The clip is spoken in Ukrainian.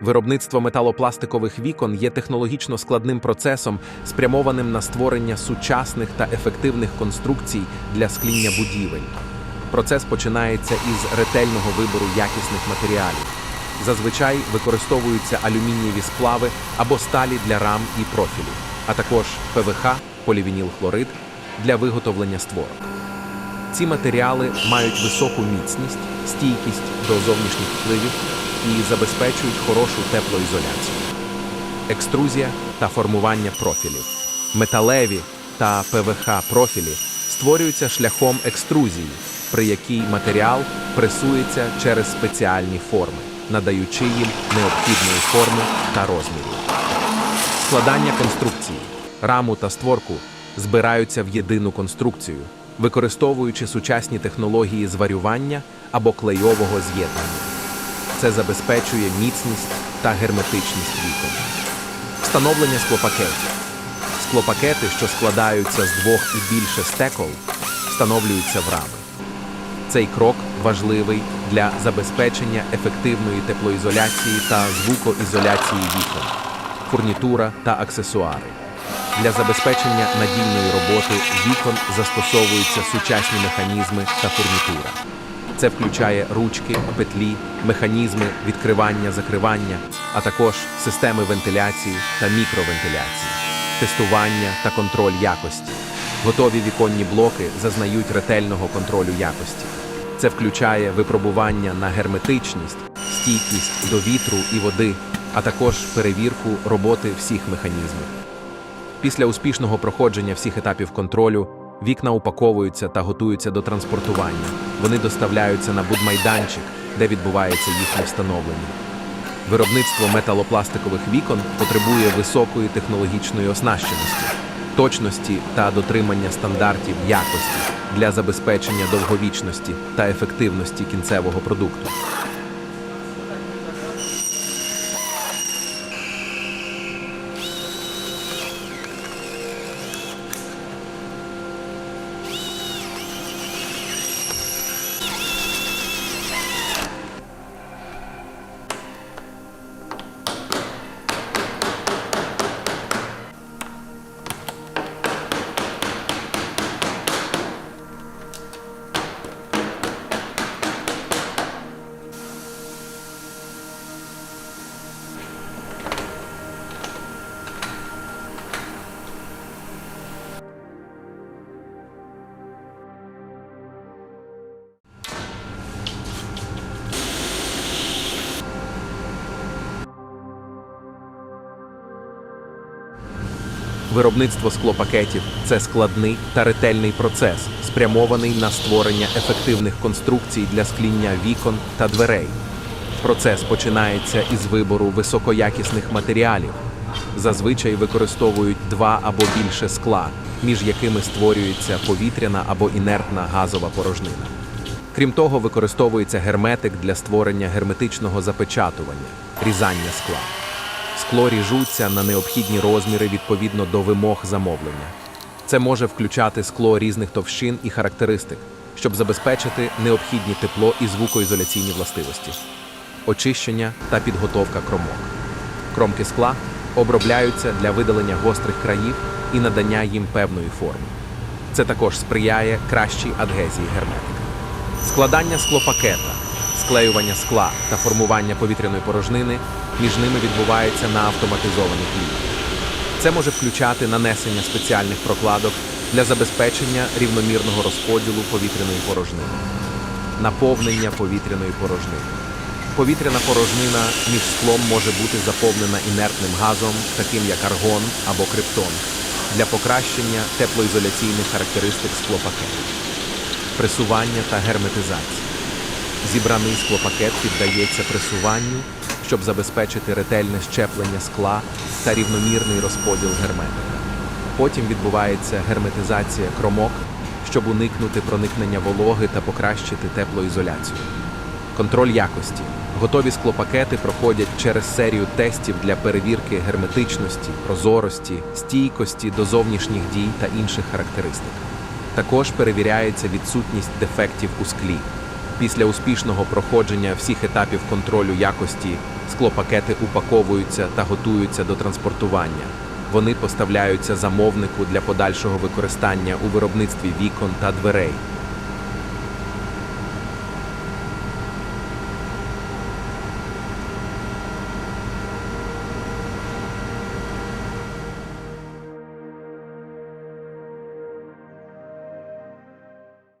Виробництво металопластикових вікон є технологічно складним процесом, спрямованим на створення сучасних та ефективних конструкцій для скління будівель. Процес починається із ретельного вибору якісних матеріалів. Зазвичай використовуються алюмінієві сплави або сталі для рам і профілів, а також ПВХ, полівінілхлорид для виготовлення створок. Ці матеріали мають високу міцність, стійкість до зовнішніх впливів і забезпечують хорошу теплоізоляцію. Екструзія та формування профілів. Металеві та ПВХ профілі створюються шляхом екструзії, при якій матеріал пресується через спеціальні форми, надаючи їм необхідної форми та розмірів. Складання конструкції, раму та створку збираються в єдину конструкцію, використовуючи сучасні технології зварювання або клейового з'єднання. Це забезпечує міцність та герметичність вікон. Встановлення склопакетів. Склопакети, що складаються з двох і більше стекол, встановлюються в рами. Цей крок важливий для забезпечення ефективної теплоізоляції та звукоізоляції вікон, фурнітура та аксесуари. Для забезпечення надійної роботи вікон застосовуються сучасні механізми та фурнітура. Це включає ручки, петлі, механізми відкривання-закривання, а також системи вентиляції та мікровентиляції, тестування та контроль якості. Готові віконні блоки зазнають ретельного контролю якості. Це включає випробування на герметичність, стійкість до вітру і води, а також перевірку роботи всіх механізмів. Після успішного проходження всіх етапів контролю вікна упаковуються та готуються до транспортування. Вони доставляються на будмайданчик, де відбувається їхнє встановлення. Виробництво металопластикових вікон потребує високої технологічної оснащеності, точності та дотримання стандартів якості для забезпечення довговічності та ефективності кінцевого продукту. Виробництво склопакетів це складний та ретельний процес, спрямований на створення ефективних конструкцій для скління вікон та дверей. Процес починається із вибору високоякісних матеріалів. Зазвичай використовують два або більше скла, між якими створюється повітряна або інертна газова порожнина. Крім того, використовується герметик для створення герметичного запечатування, різання скла. Скло ріжуться на необхідні розміри відповідно до вимог замовлення. Це може включати скло різних товщин і характеристик, щоб забезпечити необхідні тепло і звукоізоляційні властивості, очищення та підготовка кромок. Кромки скла обробляються для видалення гострих країв і надання їм певної форми. Це також сприяє кращій адгезії герметика. Складання склопакета, склеювання скла та формування повітряної порожнини між ними відбувається на автоматизованих лініях. Це може включати нанесення спеціальних прокладок для забезпечення рівномірного розподілу повітряної порожнини, наповнення повітряної порожнини. Повітряна порожнина між склом може бути заповнена інертним газом, таким як аргон або криптон, для покращення теплоізоляційних характеристик склопакету, пресування та герметизація. Зібраний склопакет піддається пресуванню, щоб забезпечити ретельне щеплення скла та рівномірний розподіл герметика. Потім відбувається герметизація кромок, щоб уникнути проникнення вологи та покращити теплоізоляцію. Контроль якості. Готові склопакети проходять через серію тестів для перевірки герметичності, прозорості, стійкості до зовнішніх дій та інших характеристик. Також перевіряється відсутність дефектів у склі. Після успішного проходження всіх етапів контролю якості Склопакети упаковуються та готуються до транспортування. Вони поставляються замовнику для подальшого використання у виробництві вікон та дверей.